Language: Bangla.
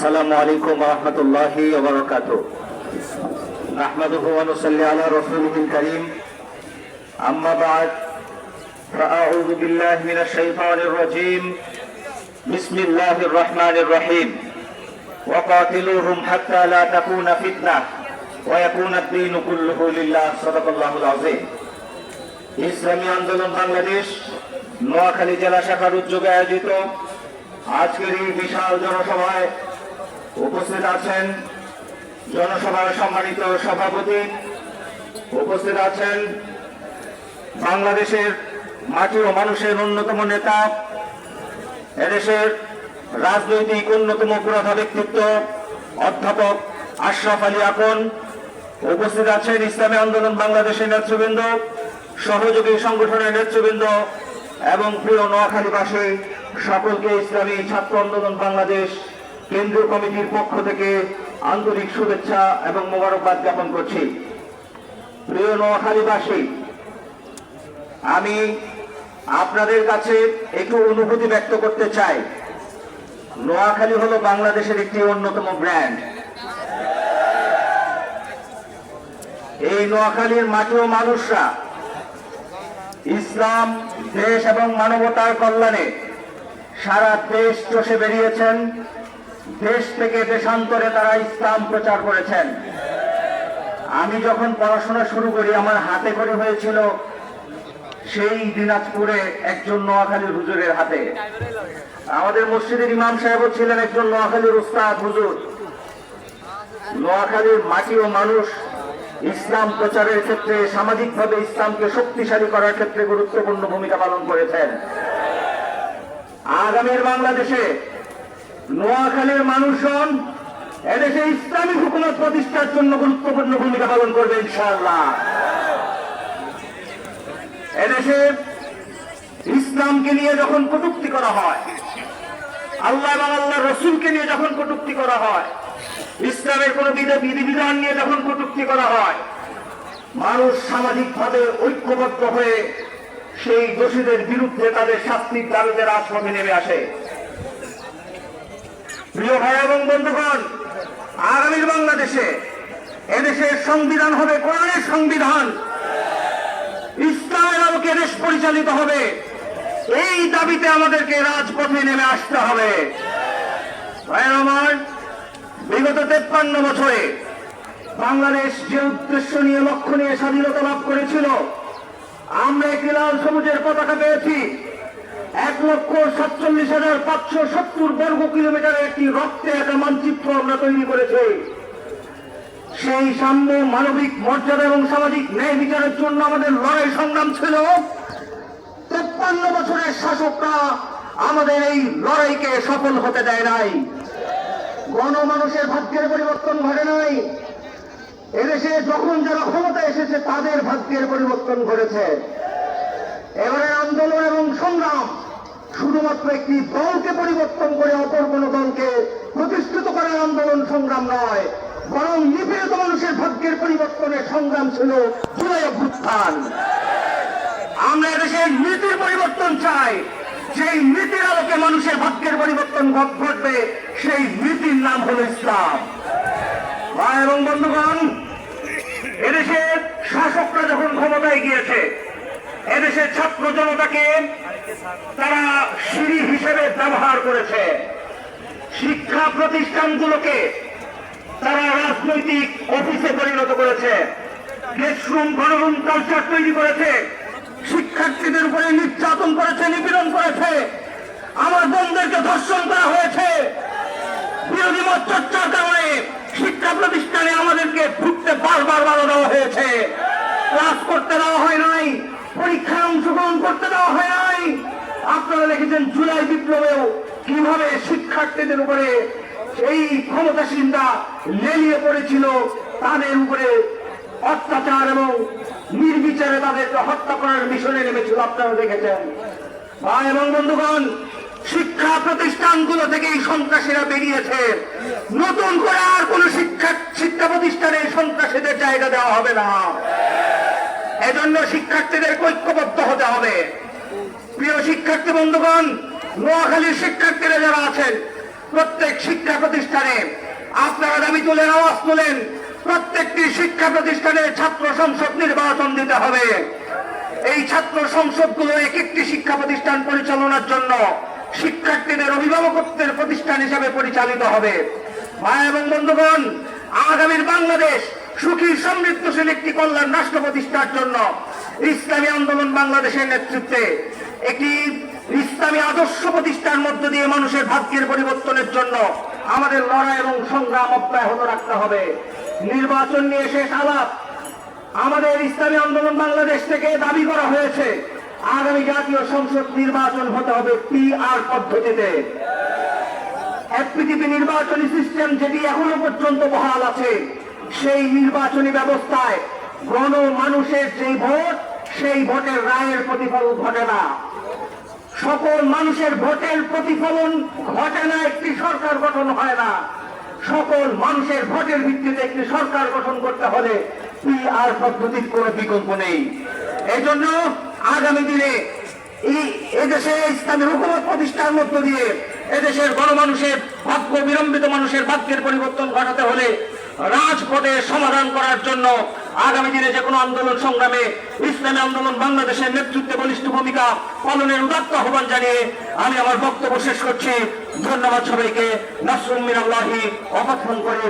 السلام عليكم ورحمة الله وبركاته نحمده ونصلي على رسوله الكريم أما بعد فأعوذ بالله من الشيطان الرجيم بسم الله الرحمن الرحيم وقاتلوهم حتى لا تكون فتنة ويكون الدين كله لله صدق الله العظيم ইসলামী আন্দোলন বাংলাদেশ নোয়াখালী জেলা শাখার উদ্যোগে আয়োজিত আজকের এই বিশাল জনসভায় উপস্থিত আছেন জনসভার সম্মানিত সভাপতি, উপস্থিত আছেন বাংলাদেশের মাটি ও মানুষের অন্যতম নেতা, এদেশের রাজনৈতিক অন্যতম পুরোধা ব্যক্তিত্ব, অধ্যাপক আশরাফ আলী আকন। উপস্থিত আছেন ইসলামী আন্দোলন বাংলাদেশের নেতৃবৃন্দ, সহযোগী সংগঠনের নেতৃবৃন্দ এবং প্রিয় নোয়াখালীবাসী, সকলকে ইসলামী ছাত্র আন্দোলন বাংলাদেশ কেন্দ্রীয় কমিটির পক্ষ থেকে আন্তরিক শুভেচ্ছা এবং মোবারকবাদ জ্ঞাপন করছি। প্রিয় নোয়াখালীবাসী, আমি আপনাদের কাছে একটু অনুভূতি ব্যক্ত করতে চাই। নোয়াখালী হলো বাংলাদেশের একটি অন্যতম ব্র্যান্ড। এই নোয়াখালীর মাটি ও মানুষরা। ইসলাম, দেশ এবং মানবতার কল্যাণে সারা দেশ চষে বেরিয়েছেন। দেশ থেকে দেশান্তরে তারা ইসলাম প্রচার করেছেন। আমি যখন পড়াশোনা শুরু করি, আমার হাতে করে হয়েছিল সেই দিনাজপুরে একজন নোয়াখালীর হুজুরের হাতে। আমাদের মসজিদের ইমাম সাহেবও ছিলেন একজন নোয়াখালীর উস্তাদ হুজুর। নোয়াখালীর মাটি ও মানুষ ইসলাম প্রচারের ক্ষেত্রে, সামাজিকভাবে ইসলামকে শক্তিশালী করার ক্ষেত্রে গুরুত্বপূর্ণ ভূমিকা পালন করেছেন। আগামীর বাংলাদেশে নোয়াখালীর মানুষজন এদেশে ইসলামী হুকুমত প্রতিষ্ঠার জন্য গুরুত্বপূর্ণ ভূমিকা পালন করবে ইনশাআল্লাহ। এদেশে ইসলামকে নিয়ে যখন কটুক্তি করা হয়, আল্লাহ এবং আল্লাহ রসুলকে নিয়ে যখন কটুক্তি করা হয়, ইসলামের কোন বিধিবিধান নিয়ে যখন কটুক্তি করা হয়, মানুষ সামাজিকভাবে ঐক্যবদ্ধ হয়ে সেই দোষীদের বিরুদ্ধে তাদের শাস্তির দাবিতে রাজপথে নেমে আসে। প্রিয় ভাই এবং বন্ধুগণ আগামীর বাংলাদেশে এদেশের সংবিধান হবে কোরআনের সংবিধান। ইসলামের আলোকে দেশ পরিচালিত হবে। এই দাবিতে আমাদেরকে রাজপথে নেমে আসতে হবে। ভাইয়ের আমার, বিগত তেপ্পান্ন বছরে বাংলাদেশ যে উদ্দেশ্য নিয়ে, লক্ষ্য নিয়ে স্বাধীনতা লাভ করেছিল, আমরা একটি লাল সবুজের পতাকা পেয়েছি। এক লক্ষ সাতচল্লিশ হাজার পাঁচশো সত্তর বর্গ কিলোমিটারের একটি রক্তে একটা মানচিত্র আমরা তৈরি করেছি। সেই সাম্য মানবিক মর্যাদা এবং সামাজিক ন্যায় বিচারের জন্য আমাদের লড়াই সংগ্রাম ছিল। তেপ্পান্ন বছরের শাসকরা আমাদের এই লড়াইকে সফল হতে দেয় নাই। গণমানুষের ভাগ্যের পরিবর্তন ঘটে নাই। এদেশে যখন যারা ক্ষমতা এসেছে, তাদের ভাগ্যের পরিবর্তন ঘটেছে। এবারে আন্দোলন এবং শুধুমাত্র একটি দলকে পরিবর্তন করে অপর কোন দলকে প্রতিষ্ঠিত করার আন্দোলন সংগ্রাম নয়, বরং নিপীড়িত মানুষের ভাগ্যের পরিবর্তনের সংগ্রাম ছিল জুলাই অভ্যুত্থান। আমরা এদেশের নীতির পরিবর্তন চাই, সেই নীতির আলোকে মানুষের ভাগ্যের পরিবর্তন ঘটবে, সেই নীতির নাম হলো ইসলাম। ভাই এবং বন্ধুগণ, এদেশের শাসকরা যখন ক্ষমতায় গিয়েছে, এদেশের ছাত্র জনতাকে তারা সিঁড়ি হিসেবে ব্যবহার করেছে। শিক্ষা প্রতিষ্ঠানগুলোকে তারা রাজনৈতিক অফিসে পরিণত করেছে। দেশরুম গণরুম কালচার তৈরি করেছে। শিক্ষার্থীদের উপরে নির্যাতন করেছে, নিপীড়ন করেছে। আমার বোনদেরকে ধর্ষণ করা হয়েছে। বিরোধী মত চর্চার কারণে শিক্ষা প্রতিষ্ঠানে আমাদেরকে ঢুকতে বারবার বাধা দেওয়া হয়েছে। ক্লাস করতে দেওয়া হয় নাই, পরীক্ষায় অংশগ্রহণ করতে দেওয়া হয় নাই। আপনারা দেখেছেন জুলাই বিপ্লবেও কীভাবে শিক্ষার্থীদের উপরে এই ক্ষমতাসীনরা লেলিয়ে পড়েছিল, তাদের উপরে অত্যাচার এবং নির্বিচারে তাদেরকে হত্যা করার মিশনে নেমেছিল, আপনারা দেখেছেন। ভাই এবং বন্ধুগণ, শিক্ষা প্রতিষ্ঠানগুলো থেকে এই সন্ত্রাসীরা বেরিয়েছে। নতুন করে আর কোন শিক্ষা শিক্ষা প্রতিষ্ঠানে এই সন্ত্রাসীদের জায়গা দেওয়া হবে না। এজন্য শিক্ষার্থীদের ঐক্যবদ্ধ হতে হবে। প্রিয় শিক্ষার্থী বন্ধুগণ, নোয়াখালীর শিক্ষার্থীরা যারা আছেন, প্রত্যেক শিক্ষা প্রতিষ্ঠানে আপনারা দাবি তুলেন আওয়াজ তুলেন, প্রত্যেকটি শিক্ষা প্রতিষ্ঠানে ছাত্র সংসদ নির্বাচন দিতে হবে। এই ছাত্র সংসদগুলো এক একটি শিক্ষা প্রতিষ্ঠান পরিচালনার জন্য শিক্ষার্থীদের অভিভাবকত্বের প্রতিষ্ঠান হিসেবে পরিচালিত হবে। ভাই এবং বন্ধুগণ, আগামীর বাংলাদেশ সুখী সমৃদ্ধশীল একটি কল্যাণ রাষ্ট্র প্রতিষ্ঠার জন্য ইসলামী আন্দোলন বাংলাদেশের নেতৃত্বে একটি ইসলামী আদর্শ প্রতিষ্ঠার মধ্য দিয়ে মানুষের ভাগ্যের পরিবর্তনের জন্য আমাদের লড়াই এবং সংগ্রাম অব্যাহত রাখতে হবে। নির্বাচন নিয়ে শেষ আলাপ। আমাদের ইসলামী আন্দোলন বাংলাদেশ থেকে দাবি করা হয়েছে, আগামী জাতীয় সংসদ নির্বাচন হতে হবে পি আর পদ্ধতিতে। এফপিটিপি নির্বাচনী সিস্টেম যেটি এখনও পর্যন্ত বহাল আছে, সেই নির্বাচনী ব্যবস্থায় গণ মানুষের যেই ভোট সেই ভোটের রায়ের প্রতিফলন ঘটে না। সকল মানুষের ভোটের প্রতিফলন ঘটে না, একটি সরকার গঠন হয় না। সকল মানুষের ভোটের ভিত্তিতে একটি সরকার গঠন করতে হলে পি আর পদ্ধতির কোনো বিকল্প নেই। এই জন্য আগামী দিনে এদেশে ইসলামী হুকুমত প্রতিষ্ঠার মধ্য দিয়ে এদেশের গণমানুষের ভাগ্য বিলম্বিত মানুষের ভাগ্যের পরিবর্তন ঘটাতে হলে রাজপথে সমাধান করার জন্য আগামী দিনে যে কোনো আন্দোলন সংগ্রামে ইসলামী আন্দোলন বাংলাদেশের নেতৃত্বে বলিষ্ঠ ভূমিকা পালনের উদাত্ত আহ্বান জানিয়ে আমি আমার বক্তব্য শেষ করছি। ধন্যবাদ সবাইকে। নাসরুম মিনাল্লাহি অপথন করে